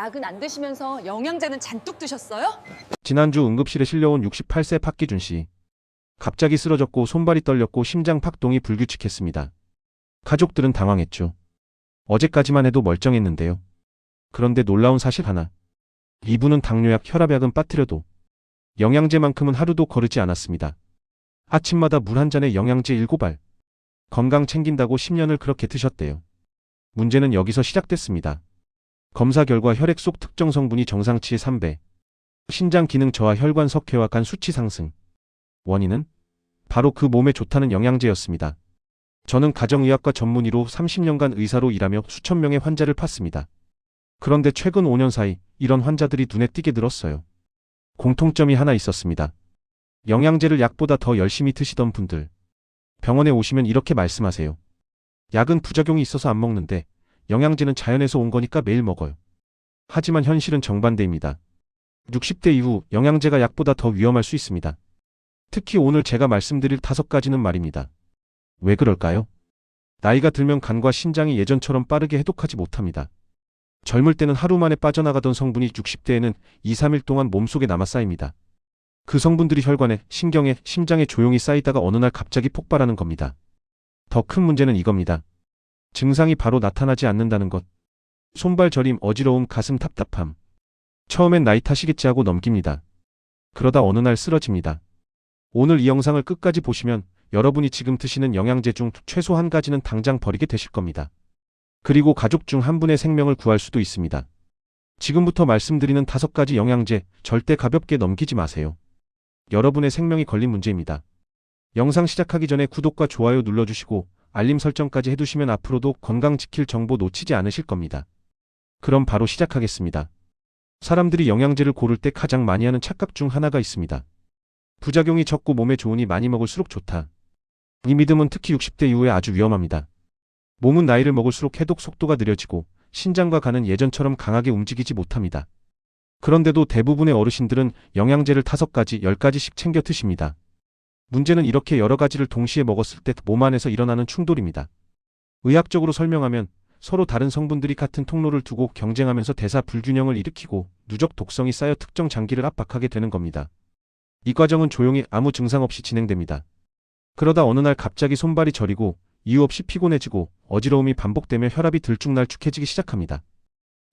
약은 안 드시면서 영양제는 잔뜩 드셨어요? 지난주 응급실에 실려온 68세 박기준 씨. 갑자기 쓰러졌고 손발이 떨렸고 심장拍동이 불규칙했습니다. 가족들은 당황했죠. 어제까지만 해도 멀쩡했는데요. 그런데 놀라운 사실 하나. 이분은 당뇨약, 혈압약은 빠뜨려도 영양제만큼은 하루도 거르지 않았습니다. 아침마다 물 한 잔에 영양제 7알. 건강 챙긴다고 10년을 그렇게 드셨대요. 문제는 여기서 시작됐습니다. 검사 결과 혈액 속 특정 성분이 정상치의 3배. 신장 기능 저하 혈관 석회와 간 수치 상승. 원인은 바로 그 몸에 좋다는 영양제였습니다. 저는 가정의학과 전문의로 30년간 의사로 일하며 수천 명의 환자를 팠습니다. 그런데 최근 5년 사이 이런 환자들이 눈에 띄게 늘었어요. 공통점이 하나 있었습니다. 영양제를 약보다 더 열심히 드시던 분들. 병원에 오시면 이렇게 말씀하세요. 약은 부작용이 있어서 안 먹는데 영양제는 자연에서 온 거니까 매일 먹어요. 하지만 현실은 정반대입니다. 60대 이후 영양제가 약보다 더 위험할 수 있습니다. 특히 오늘 제가 말씀드릴 다섯 가지는 말입니다. 왜 그럴까요? 나이가 들면 간과 신장이 예전처럼 빠르게 해독하지 못합니다. 젊을 때는 하루 만에 빠져나가던 성분이 60대에는 2, 3일 동안 몸속에 남아 쌓입니다. 그 성분들이 혈관에, 신경에, 심장에 조용히 쌓이다가 어느 날 갑자기 폭발하는 겁니다. 더 큰 문제는 이겁니다. 증상이 바로 나타나지 않는다는 것. 손발 저림, 어지러움, 가슴 답답함. 처음엔 나이 탓이겠지 하고 넘깁니다. 그러다 어느 날 쓰러집니다. 오늘 이 영상을 끝까지 보시면 여러분이 지금 드시는 영양제 중 최소 한 가지는 당장 버리게 되실 겁니다. 그리고 가족 중 한 분의 생명을 구할 수도 있습니다. 지금부터 말씀드리는 다섯 가지 영양제 절대 가볍게 넘기지 마세요. 여러분의 생명이 걸린 문제입니다. 영상 시작하기 전에 구독과 좋아요 눌러주시고 알림 설정까지 해두시면 앞으로도 건강 지킬 정보 놓치지 않으실 겁니다. 그럼 바로 시작하겠습니다. 사람들이 영양제를 고를 때 가장 많이 하는 착각 중 하나가 있습니다. 부작용이 적고 몸에 좋으니 많이 먹을수록 좋다. 이 믿음은 특히 60대 이후에 아주 위험합니다. 몸은 나이를 먹을수록 해독 속도가 느려지고 신장과 간은 예전처럼 강하게 움직이지 못합니다. 그런데도 대부분의 어르신들은 영양제를 다섯 가지, 열 가지씩 챙겨 드십니다. 문제는 이렇게 여러 가지를 동시에 먹었을 때 몸 안에서 일어나는 충돌입니다. 의학적으로 설명하면 서로 다른 성분들이 같은 통로를 두고 경쟁하면서 대사 불균형을 일으키고 누적 독성이 쌓여 특정 장기를 압박하게 되는 겁니다. 이 과정은 조용히 아무 증상 없이 진행됩니다. 그러다 어느 날 갑자기 손발이 저리고 이유 없이 피곤해지고 어지러움이 반복되며 혈압이 들쭉날쭉해지기 시작합니다.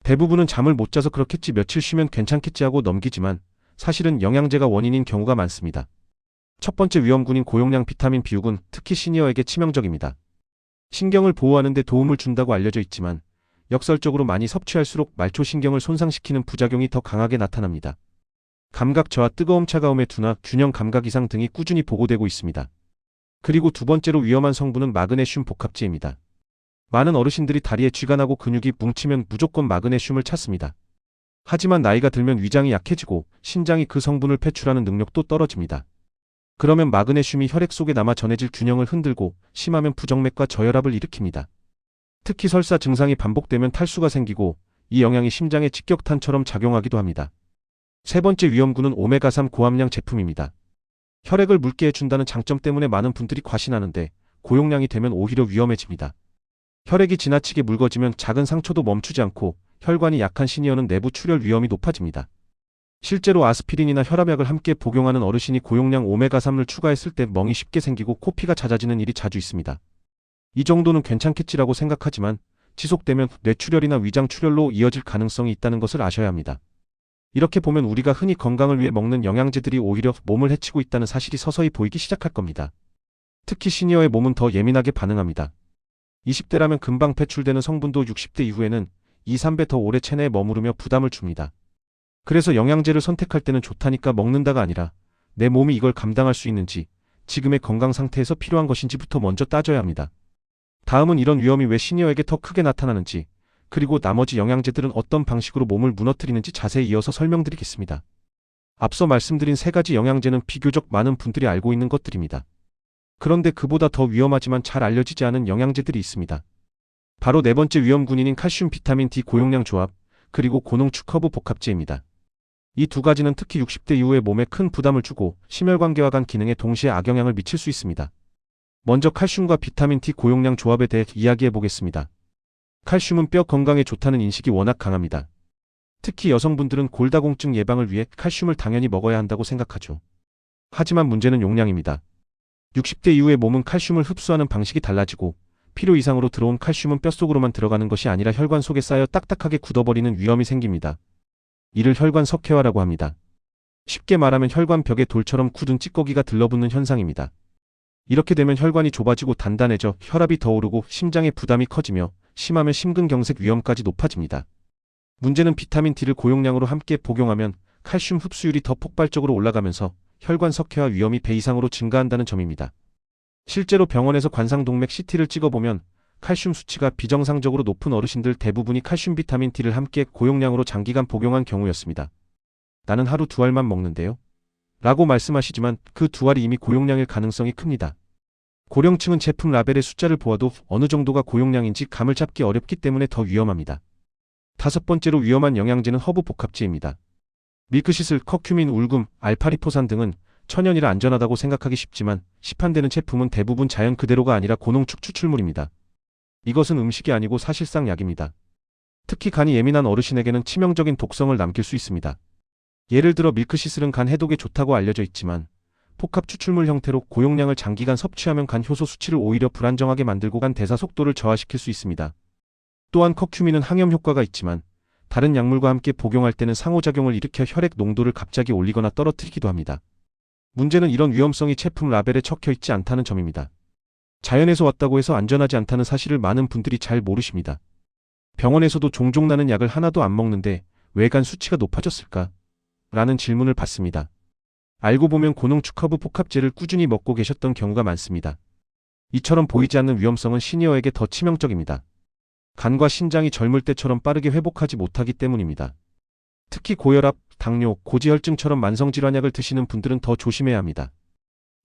대부분은 잠을 못 자서 그렇겠지 며칠 쉬면 괜찮겠지 하고 넘기지만 사실은 영양제가 원인인 경우가 많습니다. 첫 번째 위험군인 고용량 비타민 B6은 특히 시니어에게 치명적입니다. 신경을 보호하는 데 도움을 준다고 알려져 있지만 역설적으로 많이 섭취할수록 말초신경을 손상시키는 부작용이 더 강하게 나타납니다. 감각 저하, 뜨거움, 차가움의 둔화, 균형 감각 이상 등이 꾸준히 보고되고 있습니다. 그리고 두 번째로 위험한 성분은 마그네슘 복합제입니다. 많은 어르신들이 다리에 쥐가 나고 근육이 뭉치면 무조건 마그네슘을 찾습니다. 하지만 나이가 들면 위장이 약해지고 신장이 그 성분을 배출하는 능력도 떨어집니다. 그러면 마그네슘이 혈액 속에 남아 전해질 균형을 흔들고 심하면 부정맥과 저혈압을 일으킵니다. 특히 설사 증상이 반복되면 탈수가 생기고 이 영향이 심장에 직격탄처럼 작용하기도 합니다. 세 번째 위험군은 오메가3 고함량 제품입니다. 혈액을 묽게 해준다는 장점 때문에 많은 분들이 과신하는데 고용량이 되면 오히려 위험해집니다. 혈액이 지나치게 묽어지면 작은 상처도 멈추지 않고 혈관이 약한 시니어는 내부 출혈 위험이 높아집니다. 실제로 아스피린이나 혈압약을 함께 복용하는 어르신이 고용량 오메가3을 추가했을 때 멍이 쉽게 생기고 코피가 잦아지는 일이 자주 있습니다. 이 정도는 괜찮겠지라고 생각하지만 지속되면 뇌출혈이나 위장 출혈로 이어질 가능성이 있다는 것을 아셔야 합니다. 이렇게 보면 우리가 흔히 건강을 위해 먹는 영양제들이 오히려 몸을 해치고 있다는 사실이 서서히 보이기 시작할 겁니다. 특히 시니어의 몸은 더 예민하게 반응합니다. 20대라면 금방 배출되는 성분도 60대 이후에는 2, 3배 더 오래 체내에 머무르며 부담을 줍니다. 그래서 영양제를 선택할 때는 좋다니까 먹는다가 아니라 내 몸이 이걸 감당할 수 있는지, 지금의 건강 상태에서 필요한 것인지부터 먼저 따져야 합니다. 다음은 이런 위험이 왜 시니어에게 더 크게 나타나는지, 그리고 나머지 영양제들은 어떤 방식으로 몸을 무너뜨리는지 자세히 이어서 설명드리겠습니다. 앞서 말씀드린 세 가지 영양제는 비교적 많은 분들이 알고 있는 것들입니다. 그런데 그보다 더 위험하지만 잘 알려지지 않은 영양제들이 있습니다. 바로 네 번째 위험군인인 칼슘 비타민 D 고용량 조합, 그리고 고농축 허브 복합제입니다. 이 두 가지는 특히 60대 이후에 몸에 큰 부담을 주고 심혈관계와 간 기능에 동시에 악영향을 미칠 수 있습니다. 먼저 칼슘과 비타민 D 고용량 조합에 대해 이야기해 보겠습니다. 칼슘은 뼈 건강에 좋다는 인식이 워낙 강합니다. 특히 여성분들은 골다공증 예방을 위해 칼슘을 당연히 먹어야 한다고 생각하죠. 하지만 문제는 용량입니다. 60대 이후에 몸은 칼슘을 흡수하는 방식이 달라지고 필요 이상으로 들어온 칼슘은 뼛속으로만 들어가는 것이 아니라 혈관 속에 쌓여 딱딱하게 굳어버리는 위험이 생깁니다. 이를 혈관 석회화라고 합니다. 쉽게 말하면 혈관 벽에 돌처럼 굳은 찌꺼기가 들러붙는 현상입니다. 이렇게 되면 혈관이 좁아지고 단단해져 혈압이 더 오르고 심장의 부담이 커지며 심하면 심근경색 위험까지 높아집니다. 문제는 비타민 D를 고용량으로 함께 복용하면 칼슘 흡수율이 더 폭발적으로 올라가면서 혈관 석회화 위험이 배 이상으로 증가한다는 점입니다. 실제로 병원에서 관상동맥 CT를 찍어보면 칼슘 수치가 비정상적으로 높은 어르신들 대부분이 칼슘 비타민 D를 함께 고용량으로 장기간 복용한 경우였습니다. 나는 하루 두 알만 먹는데요. 라고 말씀하시지만 그 두 알이 이미 고용량일 가능성이 큽니다. 고령층은 제품 라벨의 숫자를 보아도 어느 정도가 고용량인지 감을 잡기 어렵기 때문에 더 위험합니다. 다섯 번째로 위험한 영양제는 허브 복합제입니다. 밀크시슬, 커큐민, 울금, 알파리포산 등은 천연이라 안전하다고 생각하기 쉽지만 시판되는 제품은 대부분 자연 그대로가 아니라 고농축 추출물입니다. 이것은 음식이 아니고 사실상 약입니다. 특히 간이 예민한 어르신에게는 치명적인 독성을 남길 수 있습니다. 예를 들어 밀크시슬은 간 해독에 좋다고 알려져 있지만 복합 추출물 형태로 고용량을 장기간 섭취하면 간 효소 수치를 오히려 불안정하게 만들고 간 대사 속도를 저하시킬 수 있습니다. 또한 커큐민은 항염 효과가 있지만 다른 약물과 함께 복용할 때는 상호작용을 일으켜 혈액 농도를 갑자기 올리거나 떨어뜨리기도 합니다. 문제는 이런 위험성이 제품 라벨에 적혀 있지 않다는 점입니다. 자연에서 왔다고 해서 안전하지 않다는 사실을 많은 분들이 잘 모르십니다. 병원에서도 종종 나는 약을 하나도 안 먹는데 왜 간 수치가 높아졌을까? 라는 질문을 받습니다. 알고 보면 고농축 허브 복합제를 꾸준히 먹고 계셨던 경우가 많습니다. 이처럼 보이지 않는 위험성은 시니어에게 더 치명적입니다. 간과 신장이 젊을 때처럼 빠르게 회복하지 못하기 때문입니다. 특히 고혈압, 당뇨, 고지혈증처럼 만성질환약을 드시는 분들은 더 조심해야 합니다.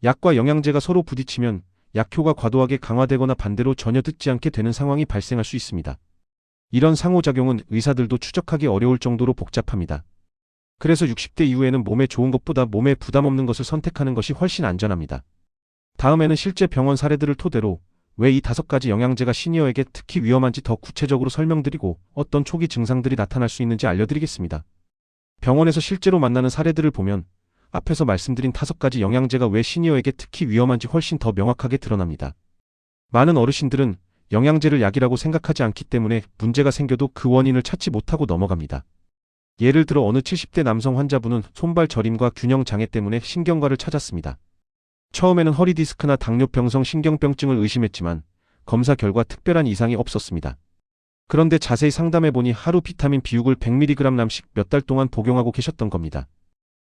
약과 영양제가 서로 부딪히면 약효가 과도하게 강화되거나 반대로 전혀 듣지 않게 되는 상황이 발생할 수 있습니다. 이런 상호작용은 의사들도 추적하기 어려울 정도로 복잡합니다. 그래서 60대 이후에는 몸에 좋은 것보다 몸에 부담 없는 것을 선택하는 것이 훨씬 안전합니다. 다음에는 실제 병원 사례들을 토대로 왜 이 다섯 가지 영양제가 시니어에게 특히 위험한지 더 구체적으로 설명드리고 어떤 초기 증상들이 나타날 수 있는지 알려드리겠습니다. 병원에서 실제로 만나는 사례들을 보면 앞에서 말씀드린 다섯 가지 영양제가 왜 시니어에게 특히 위험한지 훨씬 더 명확하게 드러납니다. 많은 어르신들은 영양제를 약이라고 생각하지 않기 때문에 문제가 생겨도 그 원인을 찾지 못하고 넘어갑니다. 예를 들어 어느 70대 남성 환자분은 손발 저림과 균형 장애 때문에 신경과를 찾았습니다. 처음에는 허리 디스크나 당뇨병성 신경병증을 의심했지만 검사 결과 특별한 이상이 없었습니다. 그런데 자세히 상담해 보니 하루 비타민 비육을 100mg씩 몇 달 동안 복용하고 계셨던 겁니다.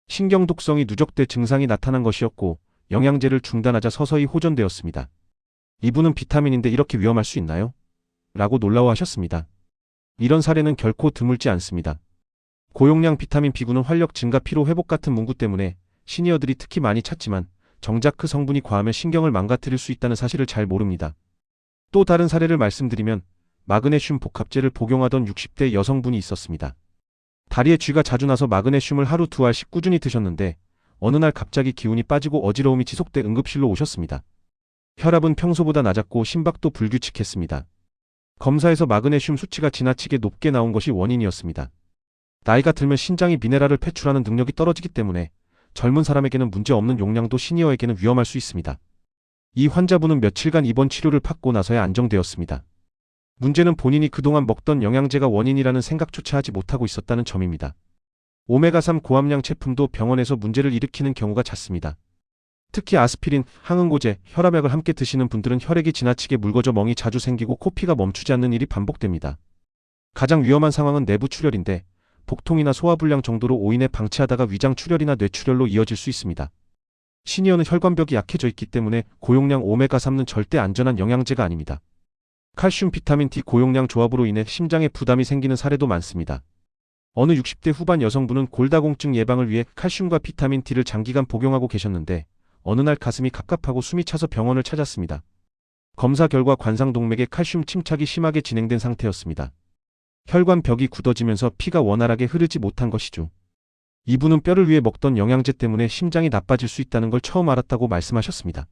신경 독성이 누적돼 증상이 나타난 것이었고 영양제를 중단하자 서서히 호전되었습니다. 이분은 비타민인데 이렇게 위험할 수 있나요? 라고 놀라워하셨습니다. 이런 사례는 결코 드물지 않습니다. 고용량 비타민 B군은 활력 증가 피로 회복 같은 문구 때문에 시니어들이 특히 많이 찾지만 정작 그 성분이 과하면 신경을 망가뜨릴 수 있다는 사실을 잘 모릅니다. 또 다른 사례를 말씀드리면 마그네슘 복합제를 복용하던 60대 여성분이 있었습니다. 다리에 쥐가 자주 나서 마그네슘을 하루 두 알씩 꾸준히 드셨는데 어느 날 갑자기 기운이 빠지고 어지러움이 지속돼 응급실로 오셨습니다. 혈압은 평소보다 낮았고 심박도 불규칙했습니다. 검사에서 마그네슘 수치가 지나치게 높게 나온 것이 원인이었습니다. 나이가 들면 신장이 미네랄을 배출하는 능력이 떨어지기 때문에 젊은 사람에게는 문제 없는 용량도 시니어에게는 위험할 수 있습니다. 이 환자분은 며칠간 입원 치료를 받고 나서야 안정되었습니다. 문제는 본인이 그동안 먹던 영양제가 원인이라는 생각조차 하지 못하고 있었다는 점입니다. 오메가3 고함량 제품도 병원에서 문제를 일으키는 경우가 잦습니다. 특히 아스피린, 항응고제, 혈압약을 함께 드시는 분들은 혈액이 지나치게 묽어져 멍이 자주 생기고 코피가 멈추지 않는 일이 반복됩니다. 가장 위험한 상황은 내부 출혈인데 복통이나 소화불량 정도로 오인해 방치하다가 위장 출혈이나 뇌출혈로 이어질 수 있습니다. 시니어는 혈관벽이 약해져 있기 때문에 고용량 오메가3는 절대 안전한 영양제가 아닙니다. 칼슘 비타민 D 고용량 조합으로 인해 심장에 부담이 생기는 사례도 많습니다. 어느 60대 후반 여성분은 골다공증 예방을 위해 칼슘과 비타민 D를 장기간 복용하고 계셨는데 어느 날 가슴이 갑갑하고 숨이 차서 병원을 찾았습니다. 검사 결과 관상동맥에 칼슘 침착이 심하게 진행된 상태였습니다. 혈관 벽이 굳어지면서 피가 원활하게 흐르지 못한 것이죠. 이분은 뼈를 위해 먹던 영양제 때문에 심장이 나빠질 수 있다는 걸 처음 알았다고 말씀하셨습니다.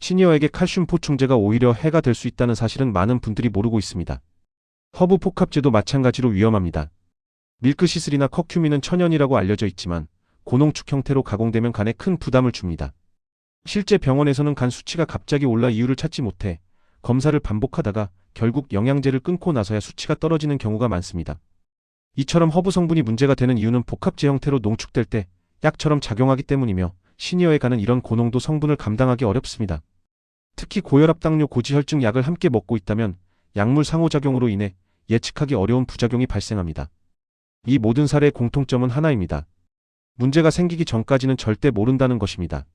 시니어에게 칼슘 보충제가 오히려 해가 될 수 있다는 사실은 많은 분들이 모르고 있습니다. 허브 복합제도 마찬가지로 위험합니다. 밀크시슬이나 커큐민은 천연이라고 알려져 있지만 고농축 형태로 가공되면 간에 큰 부담을 줍니다. 실제 병원에서는 간 수치가 갑자기 올라 이유를 찾지 못해 검사를 반복하다가 결국 영양제를 끊고 나서야 수치가 떨어지는 경우가 많습니다. 이처럼 허브 성분이 문제가 되는 이유는 복합제 형태로 농축될 때 약처럼 작용하기 때문이며 시니어의 간은 이런 고농도 성분을 감당하기 어렵습니다. 특히 고혈압 당뇨 고지혈증 약을 함께 먹고 있다면 약물 상호작용으로 인해 예측하기 어려운 부작용이 발생합니다. 이 모든 사례의 공통점은 하나입니다. 문제가 생기기 전까지는 절대 모른다는 것입니다.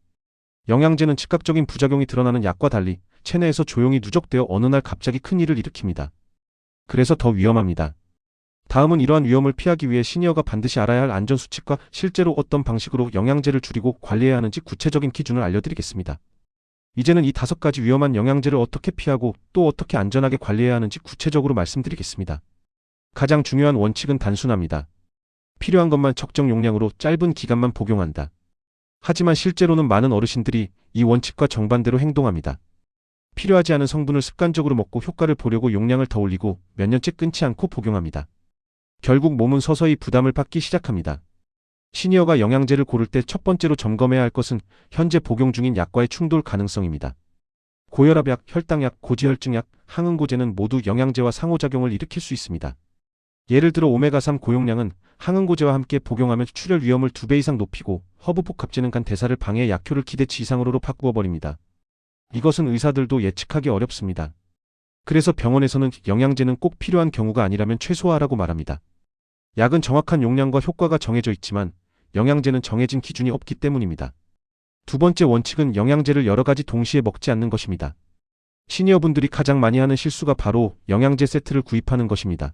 영양제는 즉각적인 부작용이 드러나는 약과 달리 체내에서 조용히 누적되어 어느 날 갑자기 큰 일을 일으킵니다. 그래서 더 위험합니다. 다음은 이러한 위험을 피하기 위해 시니어가 반드시 알아야 할 안전 수칙과 실제로 어떤 방식으로 영양제를 줄이고 관리해야 하는지 구체적인 기준을 알려드리겠습니다. 이제는 이 다섯 가지 위험한 영양제를 어떻게 피하고 또 어떻게 안전하게 관리해야 하는지 구체적으로 말씀드리겠습니다. 가장 중요한 원칙은 단순합니다. 필요한 것만 적정 용량으로 짧은 기간만 복용한다. 하지만 실제로는 많은 어르신들이 이 원칙과 정반대로 행동합니다. 필요하지 않은 성분을 습관적으로 먹고 효과를 보려고 용량을 더 올리고 몇 년째 끊지 않고 복용합니다. 결국 몸은 서서히 부담을 받기 시작합니다. 시니어가 영양제를 고를 때 첫 번째로 점검해야 할 것은 현재 복용 중인 약과의 충돌 가능성입니다. 고혈압약, 혈당약, 고지혈증약, 항응고제는 모두 영양제와 상호작용을 일으킬 수 있습니다. 예를 들어 오메가3 고용량은 항응고제와 함께 복용하면 출혈 위험을 2배 이상 높이고 허브복합제는 간 대사를 방해 약효를 기대치 이상으로 바꾸어 버립니다. 이것은 의사들도 예측하기 어렵습니다. 그래서 병원에서는 영양제는 꼭 필요한 경우가 아니라면 최소화하라고 말합니다. 약은 정확한 용량과 효과가 정해져 있지만 영양제는 정해진 기준이 없기 때문입니다. 두 번째 원칙은 영양제를 여러 가지 동시에 먹지 않는 것입니다. 시니어분들이 가장 많이 하는 실수가 바로 영양제 세트를 구입하는 것입니다.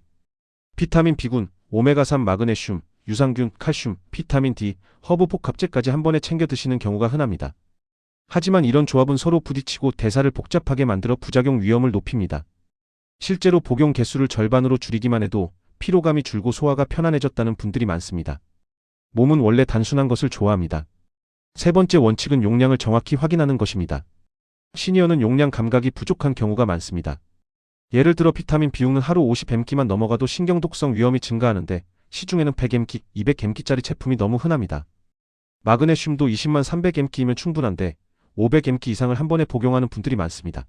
비타민 B군, 오메가3 마그네슘, 유산균, 칼슘, 비타민 D, 허브 복합제까지 한 번에 챙겨 드시는 경우가 흔합니다. 하지만 이런 조합은 서로 부딪히고 대사를 복잡하게 만들어 부작용 위험을 높입니다. 실제로 복용 개수를 절반으로 줄이기만 해도 피로감이 줄고 소화가 편안해졌다는 분들이 많습니다. 몸은 원래 단순한 것을 좋아합니다. 세 번째 원칙은 용량을 정확히 확인하는 것입니다. 시니어는 용량 감각이 부족한 경우가 많습니다. 예를 들어 비타민 비용은 하루 50mg만 넘어가도 신경독성 위험이 증가하는데 시중에는 100mg, 200mg짜리 제품이 너무 흔합니다. 마그네슘도 20만 300mg이면 충분한데 500mg 이상을 한 번에 복용하는 분들이 많습니다.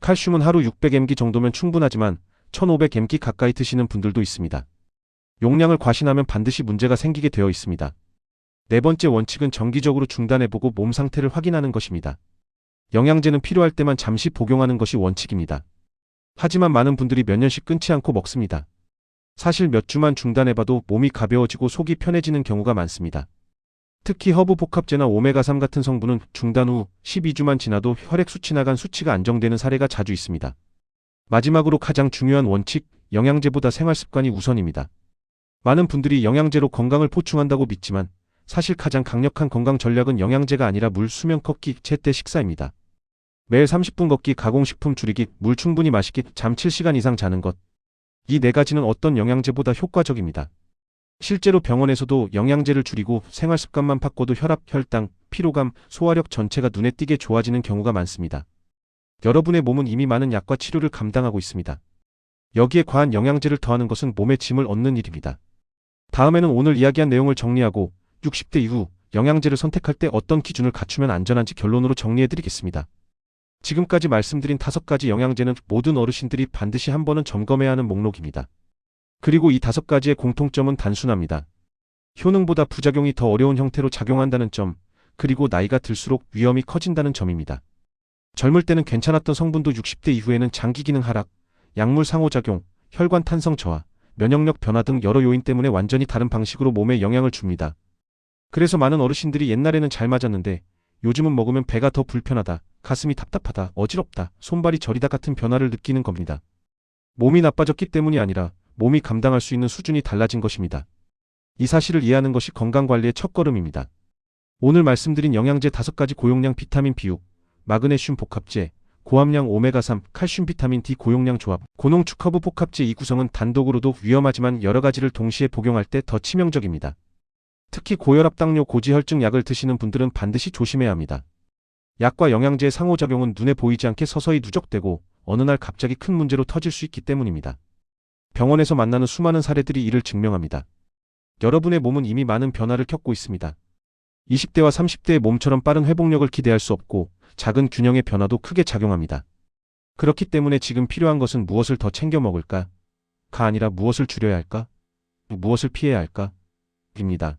칼슘은 하루 600mg 정도면 충분하지만 1500mg 가까이 드시는 분들도 있습니다. 용량을 과신하면 반드시 문제가 생기게 되어 있습니다. 네 번째 원칙은 정기적으로 중단해보고 몸 상태를 확인하는 것입니다. 영양제는 필요할 때만 잠시 복용하는 것이 원칙입니다. 하지만 많은 분들이 몇 년씩 끊지 않고 먹습니다. 사실 몇 주만 중단해봐도 몸이 가벼워지고 속이 편해지는 경우가 많습니다. 특히 허브 복합제나 오메가3 같은 성분은 중단 후 12주만 지나도 혈액 수치 나 간 수치가 안정되는 사례가 자주 있습니다. 마지막으로 가장 중요한 원칙, 영양제보다 생활 습관이 우선입니다. 많은 분들이 영양제로 건강을 보충한다고 믿지만 사실 가장 강력한 건강 전략은 영양제가 아니라 물, 수면, 걷기, 제때 식사입니다. 매일 30분 걷기, 가공식품 줄이기, 물 충분히 마시기, 잠 7시간 이상 자는 것. 이 네 가지는 어떤 영양제보다 효과적입니다. 실제로 병원에서도 영양제를 줄이고 생활 습관만 바꿔도 혈압, 혈당, 피로감, 소화력 전체가 눈에 띄게 좋아지는 경우가 많습니다. 여러분의 몸은 이미 많은 약과 치료를 감당하고 있습니다. 여기에 과한 영양제를 더하는 것은 몸에 짐을 얻는 일입니다. 다음에는 오늘 이야기한 내용을 정리하고 60대 이후 영양제를 선택할 때 어떤 기준을 갖추면 안전한지 결론으로 정리해드리겠습니다. 지금까지 말씀드린 다섯 가지 영양제는 모든 어르신들이 반드시 한 번은 점검해야 하는 목록입니다. 그리고 이 다섯 가지의 공통점은 단순합니다. 효능보다 부작용이 더 어려운 형태로 작용한다는 점, 그리고 나이가 들수록 위험이 커진다는 점입니다. 젊을 때는 괜찮았던 성분도 60대 이후에는 장기 기능 하락, 약물 상호작용, 혈관 탄성 저하, 면역력 변화 등 여러 요인 때문에 완전히 다른 방식으로 몸에 영향을 줍니다. 그래서 많은 어르신들이 옛날에는 잘 맞았는데 요즘은 먹으면 배가 더 불편하다, 가슴이 답답하다, 어지럽다, 손발이 저리다 같은 변화를 느끼는 겁니다. 몸이 나빠졌기 때문이 아니라 몸이 감당할 수 있는 수준이 달라진 것입니다. 이 사실을 이해하는 것이 건강관리의 첫걸음입니다. 오늘 말씀드린 영양제 5가지 고용량 비타민 B6, 마그네슘 복합제, 고함량 오메가3, 칼슘 비타민 D 고용량 조합, 고농축 허브 복합제 이 구성은 단독으로도 위험하지만 여러 가지를 동시에 복용할 때 더 치명적입니다. 특히 고혈압 당뇨 고지혈증 약을 드시는 분들은 반드시 조심해야 합니다. 약과 영양제의 상호작용은 눈에 보이지 않게 서서히 누적되고 어느 날 갑자기 큰 문제로 터질 수 있기 때문입니다. 병원에서 만나는 수많은 사례들이 이를 증명합니다. 여러분의 몸은 이미 많은 변화를 겪고 있습니다. 20대와 30대의 몸처럼 빠른 회복력을 기대할 수 없고 작은 균형의 변화도 크게 작용합니다. 그렇기 때문에 지금 필요한 것은 무엇을 더 챙겨 먹을까? 가 아니라 무엇을 줄여야 할까? 무엇을 피해야 할까? 입니다.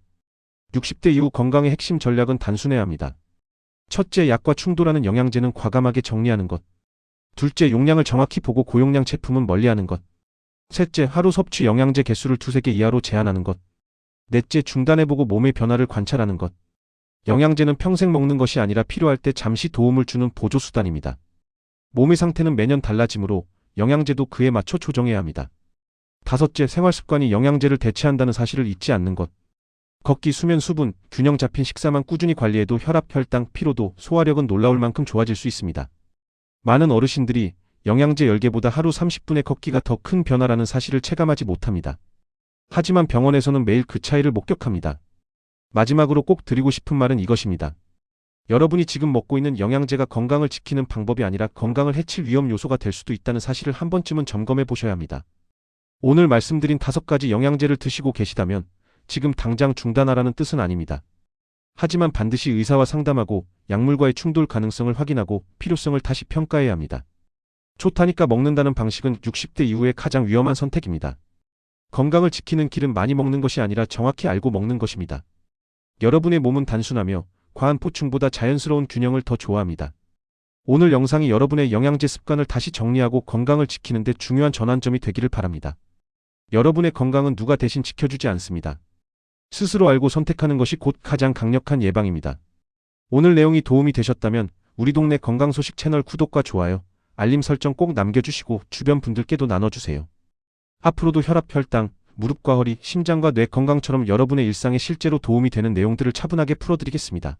60대 이후 건강의 핵심 전략은 단순해야 합니다. 첫째, 약과 충돌하는 영양제는 과감하게 정리하는 것. 둘째, 용량을 정확히 보고 고용량 제품은 멀리하는 것. 셋째, 하루 섭취 영양제 개수를 두세 개 이하로 제한하는 것. 넷째, 중단해보고 몸의 변화를 관찰하는 것. 영양제는 평생 먹는 것이 아니라 필요할 때 잠시 도움을 주는 보조수단입니다. 몸의 상태는 매년 달라지므로 영양제도 그에 맞춰 조정해야 합니다. 다섯째, 생활 습관이 영양제를 대체한다는 사실을 잊지 않는 것. 걷기, 수면, 수분, 균형 잡힌 식사만 꾸준히 관리해도 혈압, 혈당, 피로도, 소화력은 놀라울 만큼 좋아질 수 있습니다. 많은 어르신들이 영양제 10개보다 하루 30분의 걷기가 더 큰 변화라는 사실을 체감하지 못합니다. 하지만 병원에서는 매일 그 차이를 목격합니다. 마지막으로 꼭 드리고 싶은 말은 이것입니다. 여러분이 지금 먹고 있는 영양제가 건강을 지키는 방법이 아니라 건강을 해칠 위험 요소가 될 수도 있다는 사실을 한 번쯤은 점검해 보셔야 합니다. 오늘 말씀드린 다섯 가지 영양제를 드시고 계시다면 지금 당장 중단하라는 뜻은 아닙니다. 하지만 반드시 의사와 상담하고 약물과의 충돌 가능성을 확인하고 필요성을 다시 평가해야 합니다. 좋다니까 먹는다는 방식은 60대 이후의 가장 위험한 선택입니다. 건강을 지키는 길은 많이 먹는 것이 아니라 정확히 알고 먹는 것입니다. 여러분의 몸은 단순하며 과한 보충보다 자연스러운 균형을 더 좋아합니다. 오늘 영상이 여러분의 영양제 습관을 다시 정리하고 건강을 지키는 데 중요한 전환점이 되기를 바랍니다. 여러분의 건강은 누가 대신 지켜주지 않습니다. 스스로 알고 선택하는 것이 곧 가장 강력한 예방입니다. 오늘 내용이 도움이 되셨다면 우리 동네 건강 소식 채널 구독과 좋아요, 알림 설정 꼭 남겨주시고 주변 분들께도 나눠주세요. 앞으로도 혈압, 혈당, 무릎과 허리, 심장과 뇌 건강처럼 여러분의 일상에 실제로 도움이 되는 내용들을 차분하게 풀어드리겠습니다.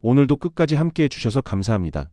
오늘도 끝까지 함께 해 주셔서 감사합니다.